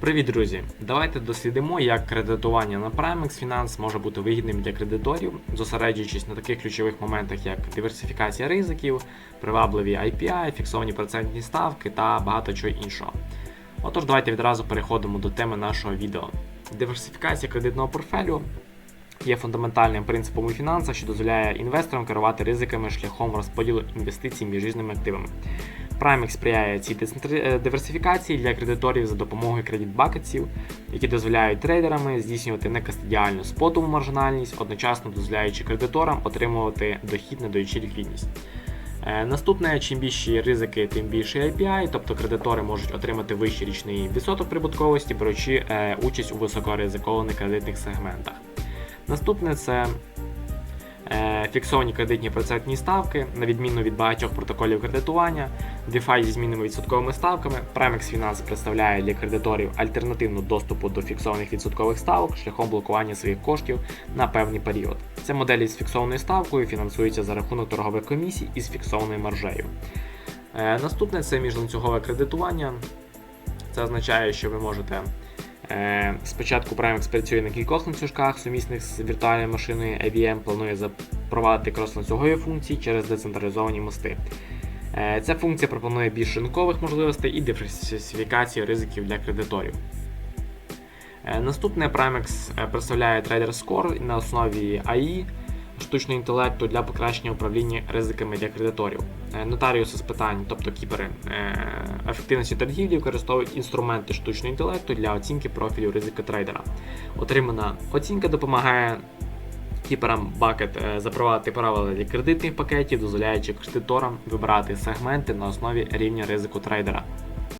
Привіт, друзі! Давайте дослідимо, як кредитування на Primex Finance може бути вигідним для кредиторів, зосереджуючись на таких ключових моментах, як диверсифікація ризиків, привабливі IPI, фіксовані процентні ставки та багато чого іншого. Отож, давайте відразу переходимо до теми нашого відео. Диверсифікація кредитного портфелю є фундаментальним принципом у фінансах, що дозволяє інвесторам керувати ризиками шляхом розподілу інвестицій між різними активами. Primex сприяє цій е, диверсифікації для кредиторів за допомогою кредит-бакетсів, які дозволяють трейдерами здійснювати некастодіальну спотову маржинальність, одночасно дозволяючи кредиторам отримувати дохід, не даючи ліквідність. Е, Наступне, чим більші ризики, тим більше API, тобто кредитори можуть отримати вищий річний відсоток прибутковості, беручи е, участь у високоризикованих кредитних сегментах. Наступне це фіксовані кредитні процентні ставки, на відміну від багатьох протоколів кредитування, DeFi зі змінними відсотковими ставками. Primex Finance представляє для кредиторів альтернативну доступу до фіксованих відсоткових ставок шляхом блокування своїх коштів на певний період. Це моделі з фіксованою ставкою фінансуються за рахунок торгових комісій із фіксованою маржею. Е, наступне це міжланцюгове кредитування. Це означає, що ви можете Е, Спочатку Primex працює на кількох ланцюжках, сумісних з віртуальною машиною AVM, планує запровадити крос-ланцюгові функції через децентралізовані мости. Е, Ця функція пропонує більш ринкових можливостей і диверсифікацію ризиків для кредиторів. Е, Наступне Primex е, представляє Trader Score на основі AI, штучного інтелекту для покращення управління ризиками для кредиторів. Нотаріуси з питань, тобто кіпери ефективності торгівлі, використовують інструменти штучного інтелекту для оцінки профілю ризику трейдера. Отримана оцінка допомагає кіперам бакет е, запровадити правила для кредитних пакетів, дозволяючи кредиторам вибирати сегменти на основі рівня ризику трейдера.